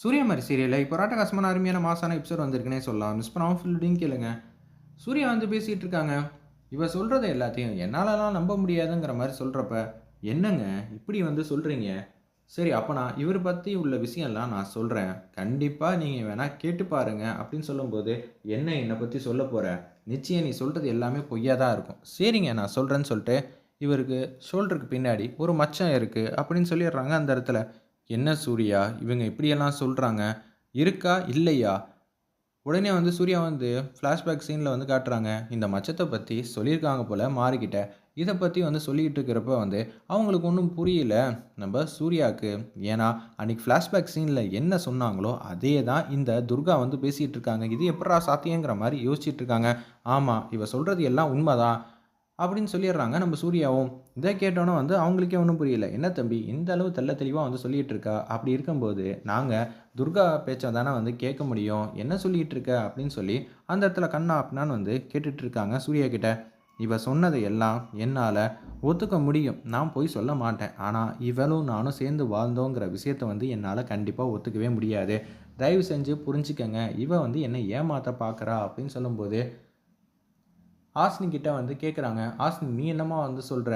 சூர்யா மாதிரி சீரியலில் இப்போ ராட்டகாசமான அருமையான மாசான எபிசோட் வந்திருக்குனே சொல்லலாம். மிஸ் பண்ணாமல் ஃபுல்லையும் கேளுங்க. சூர்யா வந்து பேசிகிட்டு இருக்காங்க. இவ சொல்கிறத எல்லாத்தையும் என்னாலலாம் நம்ப முடியாதுங்கிற மாதிரி சொல்கிறப்ப என்னங்க இப்படி வந்து சொல்கிறீங்க சரி அப்போ நான் இவர் பற்றி உள்ள விஷயம்லாம் நான் சொல்கிறேன் கண்டிப்பாக நீங்கள் வேணால் கேட்டு பாருங்க அப்படின்னு சொல்லும்போது என்ன என்னை பற்றி சொல்ல போகிற நிச்சயம் நீ சொல்கிறது எல்லாமே பொய்யா தான் இருக்கும். சரிங்க நான் சொல்கிறேன்னு சொல்லிட்டு இவருக்கு ஷோல்டருக்கு பின்னாடி ஒரு மச்சம் இருக்குது அப்படின்னு சொல்லிடுறாங்க அந்த இடத்துல. என்ன சூர்யா? இவங்க இப்படியெல்லாம் சொல்கிறாங்க இருக்கா? இல்லையா? உடனே வந்து சூர்யா வந்து ஃப்ளாஷ்பேக் சீனில் வந்து காட்டுறாங்க. இந்த மச்சத்தை பற்றி சொல்லியிருக்காங்க போல் மாறிக்கிட்ட. இதை பற்றி வந்து சொல்லிக்கிட்டு இருக்கிறப்ப வந்து அவங்களுக்கு ஒன்றும் புரியல. நம்ம சூர்யாவுக்கு ஏன்னா அன்றைக்கி ஃப்ளாஷ்பேக் சீனில் என்ன சொன்னாங்களோ அதே தான் இந்த துர்கா வந்து பேசிகிட்டு இருக்காங்க. இது எப்படா சாத்தியங்கிற மாதிரி யோசிச்சுட்டு இருக்காங்க. ஆமாம் இவ சொல்கிறது எல்லாம் உண்மைதான். அப்படின்னு சொல்லிடுறாங்க. நம்ம சூர்யாவும். இதை கேட்டோன்னே வந்து அவங்களுக்கே ஒன்றும் புரியல. என்ன தம்பி இந்த அளவு தெல்ல தெளிவாக வந்து சொல்லிகிட்டு இருக்கா? அப்படி இருக்கும்போது நாங்கள் துர்கா பேச்சை தானே வந்து கேட்க முடியும். என்ன சொல்லிகிட்டு இருக்க? அப்படின்னு சொல்லி அந்த இடத்துல கண்ணா அப்படின்னான்னு வந்து கேட்டுட்டு இருக்காங்க சூர்யா கிட்ட. இவ சொன்னதை எல்லாம் என்னால் ஒத்துக்க முடியும். நான் போய் சொல்ல மாட்டேன். ஆனால் இவளும் நானும் சேர்ந்து வாழ்ந்தோங்கிற விஷயத்த வந்து என்னால் கண்டிப்பாக ஒத்துக்கவே முடியாது. தயவு செஞ்சு புரிஞ்சுக்கங்க. இவ வந்து என்னை ஏமாற்ற பார்க்குறா அப்படின்னு சொல்லும்போது ஆஸ்னி கிட்ட வந்து கேட்குறாங்க ஆஸ்னி நீ என்னமா வந்து சொல்கிற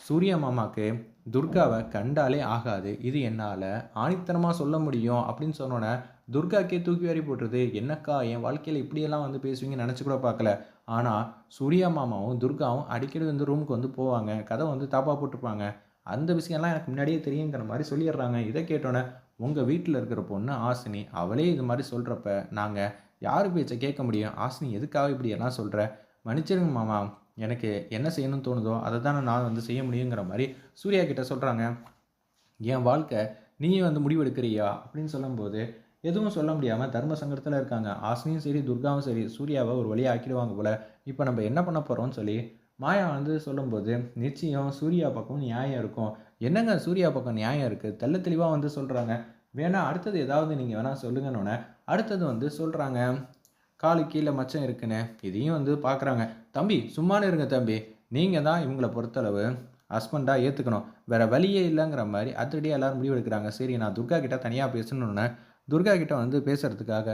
சூரிய மாமாக்கு துர்காவை கண்டாலே ஆகாது. இது என்னால் ஆணித்தனமாக சொல்ல முடியும். அப்படின்னு சொன்னோன்னே துர்காக்கே தூக்கி வாரி போட்டுருது. என்னக்கா என் வாழ்க்கையில் இப்படியெல்லாம் வந்து பேசுவீங்கன்னு நினச்சி கூட பார்க்கல. ஆனால் சூர்யா மாமாவும் துர்காவும் அடிக்கடி வந்து ரூமுக்கு வந்து போவாங்க. கதை வந்து தாப்பாக போட்டுப்பாங்க. அந்த விஷயம்லாம் எனக்கு முன்னாடியே தெரியுங்கிற மாதிரி சொல்லிடுறாங்க. இதை கேட்டோன்னே உங்கள் வீட்டில் இருக்கிற பொண்ணு ஆசினி அவளே இது மாதிரி சொல்கிறப்ப நாங்கள் யார் பேச்சை கேட்க முடியும்? ஆசினி எதுக்காக இப்படியெல்லாம் சொல்கிற மன்னிச்சிருங்க மாமா. எனக்கு என்ன செய்யணும்னு தோணுதோ அதை தானே நான் வந்து செய்ய முடியுங்கிற மாதிரி சூர்யா கிட்ட சொல்கிறாங்க என் வாழ்க்கை நீயே வந்து முடிவெடுக்கிறியா? அப்படின்னு சொல்லும்போது எதுவும் சொல்ல முடியாமல் தர்ம சங்கடத்தில் இருக்காங்க. ஆசினியும் சரி துர்காவும் சரி சூர்யாவை ஒரு வழியாக ஆக்கிடுவாங்க போல். இப்போ நம்ம என்ன பண்ண போகிறோம்னு சொல்லி மாயா வந்து சொல்லும்போது நிச்சயம் சூர்யா பக்கம் நியாயம் இருக்கும். என்னங்க சூர்யா பக்கம் நியாயம் இருக்குது தெள்ள தெளிவாக வந்து சொல்கிறாங்க வேணா அடுத்தது ஏதாவது நீங்கள் வேணால் சொல்லுங்கன்னொன்னே அடுத்தது வந்து சொல்கிறாங்க காலு கீழே மச்சம் இருக்குன்னு இதையும் வந்து பார்க்குறாங்க. தம்பி சும்மானு இருங்க தம்பி. நீங்கள் தான் இவங்களை பொறுத்தளவு ஹஸ்பண்டாக ஏற்றுக்கணும் வேறு வழியே இல்லைங்கிற மாதிரி அதிரடியாக எல்லோரும் முடிவு எடுக்கிறாங்க சரி நான் துர்கா கிட்ட தனியாக பேசணுன்னு துர்கா கிட்ட வந்து பேசுகிறதுக்காக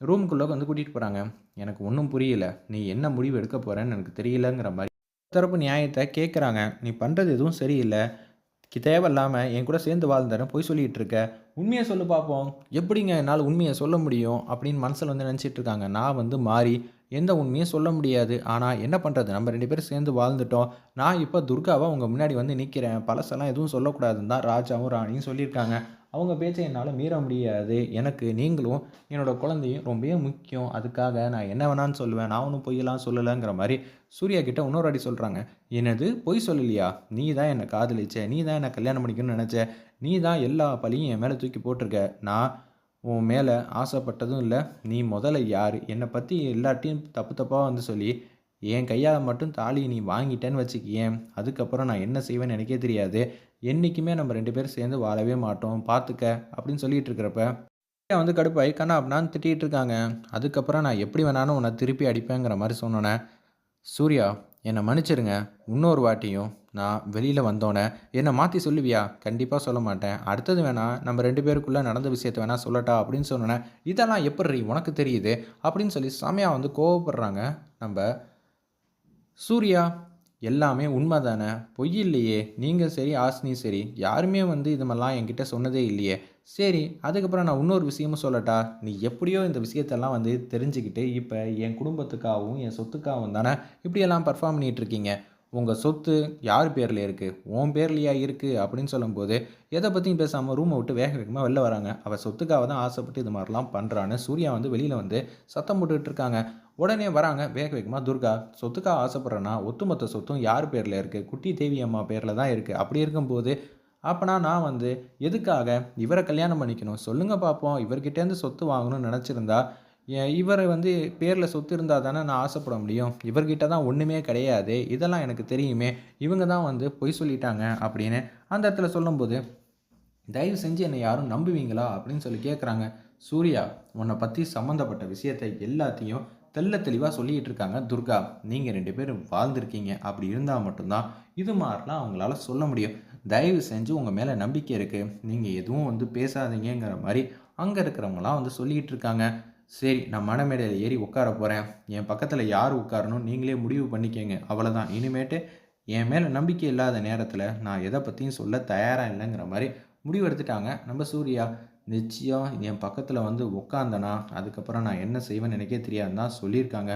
ரூம்குள்ளே வந்து கூட்டிகிட்டு போகிறாங்க எனக்கு ஒன்றும் புரியல. நீ என்ன முடிவு எடுக்க போகிறேன்னு எனக்கு தெரியலங்கிற மாதிரி. தரப்பு நியாயத்தை கேட்குறாங்க நீ பண்ணுறது எதுவும் சரியில்லை. தேவையில்லாமல் என் கூட சேர்ந்து வாழ்ந்தாரன் போய் சொல்லிகிட்டு இருக்க. உண்மையை சொல்லு பார்ப்போம் எப்படிங்க என்னால் உண்மையை சொல்ல முடியும் அப்படின்னு மனசில் வந்து நினச்சிட்டு இருக்காங்க. நான் வந்து மாறி எந்த உண்மையும் சொல்ல முடியாது. ஆனால் என்ன பண்ணுறது நம்ம ரெண்டு பேரும் சேர்ந்து வாழ்ந்துட்டோம். நான் இப்போ துர்காவை உங்கள் முன்னாடி வந்து நிற்கிறேன் பழசெல்லாம் எதுவும் சொல்லக்கூடாதுன்னு தான் ராஜாவும் ராணியும் சொல்லியிருக்காங்க. அவங்க பேச்சை என்னால் மீற முடியாது. எனக்கு நீங்களும் என்னோட குழந்தையும் ரொம்பவே முக்கியம். அதுக்காக நான் என்ன வேணான்னு சொல்லுவேன். நான் ஒன்றும் பொய்யெல்லாம் சொல்லலைங்கிற மாதிரி சூர்யா கிட்ட இன்னொரு அடி சொல்கிறாங்க என்னது? பொய் சொல்லலையா? நீ தான் என்னை காதலிச்ச. நீ தான் என்னை கல்யாணம் பண்ணிக்கணும்னு நினச்ச. நீ தான் எல்லா பழியும் என் மேலே தூக்கி போட்டிருக்க. நான் உன் மேலே ஆசைப்பட்டதும் இல்லை. நீ முதல்ல யார்? என்னை பற்றி எல்லாட்டையும் தப்பு தப்பாக வந்து சொல்லி என் கையால் மட்டும் தாலி நீ வாங்கிட்டேன்னு வச்சுக்கியேன். அதுக்கப்புறம் நான் என்ன செய்வேன்னு எனக்கே தெரியாது. என்றைக்குமே நம்ம ரெண்டு பேரும் சேர்ந்து வாழவே மாட்டோம். பார்த்துக்க அப்படின்னு சொல்லிட்டு இருக்கிறப்ப வந்து கடுப்பாய் கண்ணா அப்படின்னு திட்டிகிட்டு இருக்காங்க. அதுக்கப்புறம் நான் எப்படி வேணாலும் உன்னை திருப்பி அடிப்பேங்கிற மாதிரி சொன்னோன்னே சூர்யா என்னை மன்னிச்சிருங்க. இன்னொரு வாட்டியும் நான் வெளியில் வந்தோன்னே என்னை மாற்றி சொல்லுவியா? கண்டிப்பாக சொல்ல மாட்டேன். அடுத்தது வேணால் நம்ம ரெண்டு பேருக்குள்ளே நடந்த விஷயத்த வேணால் சொல்லட்டா? அப்படின்னு சொன்னோன்னே இதெல்லாம் எப்படி உனக்கு தெரியுது? அப்படின்னு சொல்லி செமையாக வந்து கோவப்படுறாங்க நம்ம சூர்யா எல்லாமே உண்மை தானே பொய் இல்லையே. நீங்கள் சரி ஆசினி சரி. யாருமே வந்து இது மாதிரிலாம் என்கிட்ட சொன்னதே இல்லையே. சரி அதுக்கப்புறம் நான் இன்னொரு விஷயமும் சொல்லட்டா? நீ எப்படியோ இந்த விஷயத்தெல்லாம் வந்து தெரிஞ்சுக்கிட்டு இப்போ என் குடும்பத்துக்காகவும் என் சொத்துக்காகவும் தானே இப்படியெல்லாம் பர்ஃபார்ம் பண்ணிகிட்டு இருக்கீங்க உங்கள் சொத்து யார் பேரில் இருக்குது உன் பேர்லையா இருக்குது அப்படின்னு சொல்லும்போது எதை பற்றியும் பேசாமல் ரூமை விட்டு வேக வேகமாக வெளில வராங்க. அவள் சொத்துக்காக தான் ஆசைப்பட்டு இது மாதிரிலாம் பண்ணுறான்னு சூர்யா வந்து வெளியில் வந்து சத்தம் போட்டுக்கிட்டு இருக்காங்க உடனே வராங்க. வேக வேகமாக துர்கா சொத்துக்காக ஆசைப்பட்றேன்னா ஒத்துமொத்த சொத்தும் யார் பேரில் இருக்குது குட்டி தேவி அம்மா பேரில் தான் இருக்குது அப்படி இருக்கும்போது அப்போனா நான் வந்து எதுக்காக? இவரை கல்யாணம் பண்ணிக்கணும். சொல்லுங்கள் பார்ப்போம் இவர்கிட்டேருந்து சொத்து வாங்கணும்னு நினச்சிருந்தா இவரை வந்து பேரில் சொத்து இருந்தால் தானே நான் ஆசைப்பட முடியும்? இவர்கிட்ட தான் ஒன்றுமே கிடையாது. இதெல்லாம் எனக்கு தெரியுமே. இவங்க தான் வந்து பொய் சொல்லிட்டாங்க. அப்படின்னு அந்த இடத்துல சொல்லும்போது தயவு செஞ்சு என்னை யாரும் நம்புவீங்களா? அப்படின்னு சொல்லி கேட்குறாங்க சூர்யா உன்னை பற்றி சம்மந்தப்பட்ட விஷயத்தை எல்லாத்தையும் தெள்ள தெளிவாக சொல்லிகிட்டு இருக்காங்க துர்கா நீங்கள் ரெண்டு பேரும் வாழ்ந்திருக்கீங்க. அப்படி இருந்தால் மட்டும்தான் இது மாதிரிலாம் அவங்களால சொல்ல முடியும். தயவு செஞ்சு உங்கள் மேலே நம்பிக்கை இருக்குது நீங்கள் எதுவும் வந்து பேசாதீங்கங்கிற மாதிரி அங்கே இருக்கிறவங்களாம் வந்து சொல்லிக்கிட்டு இருக்காங்க. சரி நான் மனமேடையில் ஏறி உட்கார போகிறேன் என் பக்கத்தில் யார் உட்காரணும் நீங்களே முடிவு பண்ணிக்கங்க. அவ்வளோதான் இனிமேட்டு என் மேலே நம்பிக்கை இல்லாத நேரத்தில் நான் எதை பற்றியும் சொல்ல தயாராக இல்லைங்கிற மாதிரி முடிவெடுத்துட்டாங்க நம்ம சூர்யா நிச்சயம் என் பக்கத்தில் வந்து உட்காந்தனா அதுக்கப்புறம் நான் என்ன செய்வேன்னு எனக்கே தெரியாதுன்னு தான் சொல்லியிருக்காங்க.